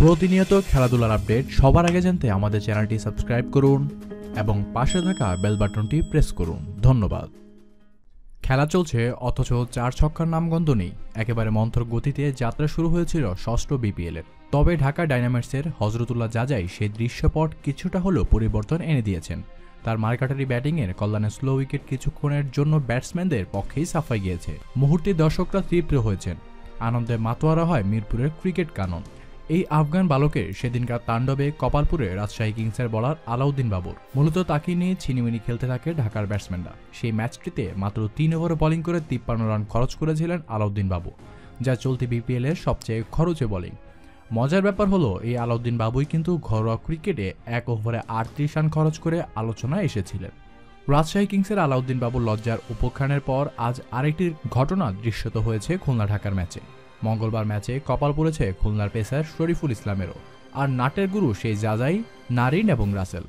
প্রতিনিয়ত খেলাধুলার আপডেট সবার আগে জানতে আমাদের চ্যানেলটি সাবস্ক্রাইব করুন এবং পাশে থাকা বেল বাটনটি প্রেস করুন। ধন্যবাদ। খেলা চলছে, অথচ চার ছক্কার নামগন্ধ নেই। একেবারে মন্থর গতিতে যাত্রা শুরু হয়েছিল ষষ্ঠ বিপিএলের তবে ঢাকা ডাইনামাইটসের হজরতুল্লাহ জাজাই সেই দৃশ্যপট কিছুটা হলেও পরিবর্তন এনে দিয়েছেন। তার মার্কাটারি ব্যাটিংয়ের কল্যাণে স্লো উইকেট কিছুক্ষণের জন্য ব্যাটসম্যানদের পক্ষেই সাফাই গিয়েছে। মুহূর্তে দর্শকরা তৃপ্ত হয়েছেন। আনন্দে মাতোয়ারা হয় মিরপুরের ক্রিকেট কানন। এই আফগান বালকের সেদিনকার তাণ্ডবে কপালপুরে রাজশাহী কিংসের বলার আলাউদ্দিন বাবুর মূলত তাকে নিয়ে ছিনিমিনি খেলতে থাকে ঢাকার ব্যাটসম্যানরা। সেই ম্যাচটিতে মাত্র তিন ওভার বোলিং করে তিপ্পান্ন রান খরচ করেছিলেন আলাউদ্দিন বাবু যা চলতি বিপিএল এর সবচেয়ে খরচে বোলিং। মজার ব্যাপার হলো, এই আলাউদ্দিন বাবুই কিন্তু ঘরোয়া ক্রিকেটে এক ওভারে আটত্রিশ রান খরচ করে আলোচনায় এসেছিলেন। রাজশাহী কিংসের আলাউদ্দিন বাবুর লজ্জার উপখ্যানের পর আজ আরেকটি ঘটনা দৃশ্যত হয়েছে খুলনা ঢাকার ম্যাচে। মঙ্গলবার ম্যাচে কপাল পড়েছে খুলনার পেসার শরীফুল ইসলামেরও। আর নাটের গুরু সেই যাজাই নারিন এবং রাসেল।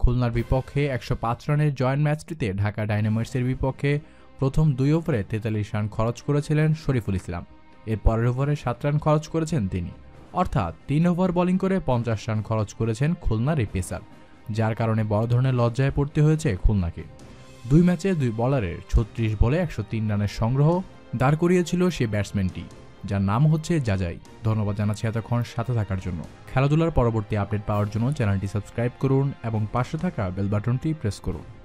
খুলনার বিপক্ষে একশো পাঁচ রানের জয়েন্ট ম্যাচটিতে ঢাকা ডাইনামাইটসের বিপক্ষে প্রথম দুই ওভারে তেতাল্লিশ রান খরচ করেছিলেন শরীফুল ইসলাম। এর পরের ওভারে সাত রান খরচ করেছেন তিনি। অর্থাৎ তিন ওভার বোলিং করে পঞ্চাশ রান খরচ করেছেন খুলনার এই পেসার, যার কারণে বড় ধরনের লজ্জায় পড়তে হয়েছে খুলনাকে। দুই ম্যাচে দুই বলারের ছত্রিশ বলে একশো তিন রানের সংগ্রহ দাঁড় করিয়েছিল সে ব্যাটসম্যানটি। যার নাম হচ্ছে যাজাই ধন্যবাদ জানাচ্ছি এতক্ষণ সাথে থাকার জন্য। খেলাধুলার পরবর্তী আপডেট পাওয়ার জন্য চ্যানেলটি সাবস্ক্রাইব করুন এবং পাশে থাকা বেল বাটনটি প্রেস করুন।